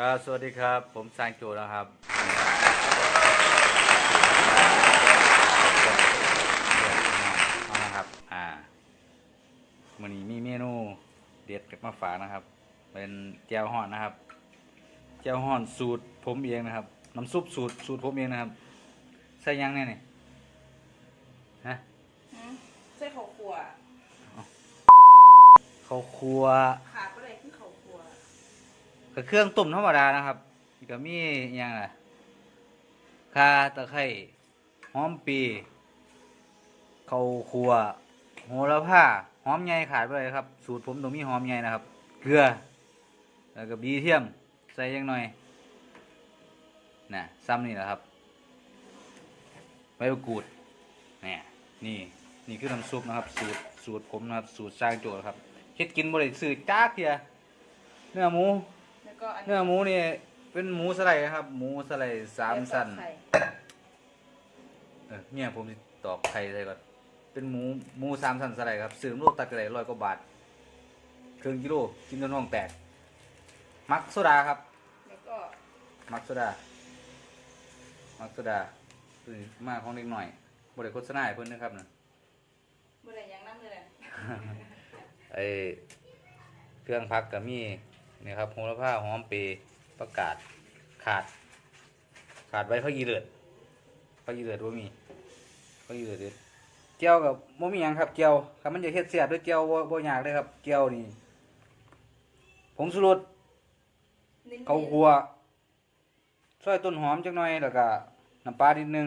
ครับสวัสดีครับ ผมซางโจนะครับเอานะครับ อ่าวันนี้มีเมนูเด็ดกับมาฝากนะครับ เป็นแจ่วห่อนนะครับแจ่วห่อนสูตรผมเองนะครับ น้ำซุปสูตรสูตรผมเองนะครับ ใส่หยังเนี่ยนี่ฮะหืมใส่ข้าวคั่วข้าวคั่ว ขาดก็เลยคือข้าวคั่ว กับเครื่องต้มธรรมดานะครับก็มีอย่างล่ะข่าตะไคร้หอมปีข้าวคั่วโหระพาหอมใหญ่ขาดไปเลยครับ สูตรผมต้องมีหอมใหญ่นะครับ เกลือ แล้วก็บีเทียมใส่ยังหน่อยน่ะซ้ำนี่แหละครับใบมะกรูดเนี่ยนี่นี่คือน้ำซุปนะครับ สูตรสูตรผมนะครับ สูตรสร้างโจทย์ครับเฮ็ดกินบ่ได้ซื้อจ้าเทียเนื้อหมู แล้วก็อันเนื้อหมูนี่เป็นหมูสไลด์นะครับ หมูสไลด์สามสันไข่เออเนี่ยผมสิตอกไข่ใส่ก่อน เป็นหมูหมูสามสันสไลด์ครับซื้อโลตัดกระไรร้อยกว่าบาทครึ่งกิโลกินจนท้องแตก มักโซดาครับ แล้วก็มักโซดา มักโซดาคือมาของเล็กหน่อยบริโฆษณาให้เพิ่นนะครับนะเมื่อไหร่ยังน้ำเลยแหละไอเครื่องพักก็มี นี่ครับโหระพาหอมเปรย์ประกาศขาด ขาดไว้พักอีเลือดพักอีเลือดว่ามีพักอีเลือดเด็ดเจียวกับบ่มีหยังครับเจียวครับมันจะเฮ็ดเสียบด้วยเจียวบ่บ่ยากเลยครับเจียวนี่ผงชูรสนิดๆข้าวคั่วซอยต้นหอมจักหน่อยแล้วก็น้ำปลานิดนึง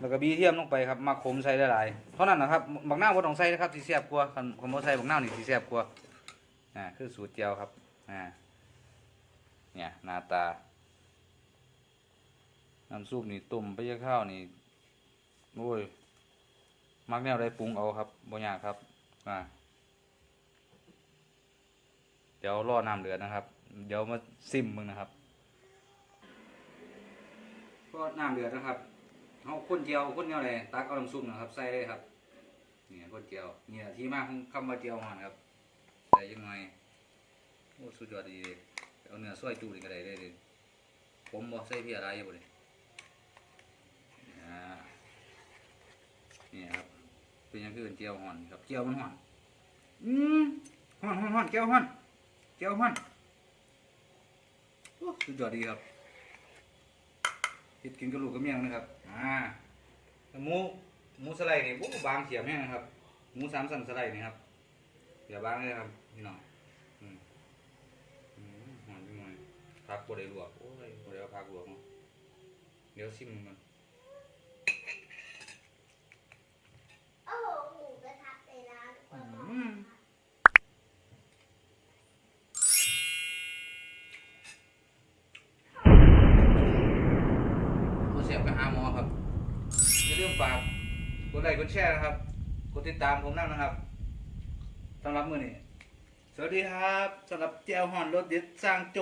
แล้วก็บีเทียมลงไปครับมาขมใส่หลายๆเท่านั้นนะครับบักนาวบ่ต้องใส่นะครับสิแซ่บกว่าคันคันบ่ใส่บักนาวนี่สิแซ่บกว่า อ่าคือสูตรเจียวครับอ่าเนี่ยหน้าตาน้ำซุปนี่ต้มไปยะข้าวนี่โอ้ยมักแนวใดปรุงเอาครับบ่ยากครับอ่าเดี๋ยวรอน้ำเดือดนะครับ เดี๋ยวมาซิมมึงนะครับก็น้ำเดือดนะครับเอาข้นเจียวข้นเจียวเลยตักเอาน้ำซุปนะครับ ใส่เลยครับ เนี่ยข้นเจียวเนี่ยที่มาของคำว่าเจียวหอนครับ ใส่ยังไงโอ้สุดยอดดีเลยเอาเนื้อซอยจูนี่ก็ได้เลยผมบอกใส่เพียอะไรอยู่เลยอ่านี่ครับ เป็นอยังคือเป็นเจียวห่อนครับเจียวมันห่อนอืมห่อนห่อนห่อนเจียวห่อนเจียวห่อนโอ้สุดยอดดีครับเฮ็ดกินกับลูกกับเมียงนะครับ อ่าหมูหมูสไลด์นี่โอ้บางเสียบแห้งนะครับ หมูสามสันสไลด์นี่ครับ สียบางเลยครับพี่น้องอืมอืมหอมจังเลยผักบ่ได้ลวกโอ้ยบ่ได้เอาผักลวกเนาะเดี๋ยวชิมมันโอ้โหหมูกระทะในร้านอืมบ่เสียบไปหาหมอครับอย่าลืมฝากกดไลค์กดแชร์นะครับ กดติดตามผมนั่นนะครับ สำหรับมือนี้สวัสดีครับสำหรับแจวหอนรถเด็ดสร้างโจ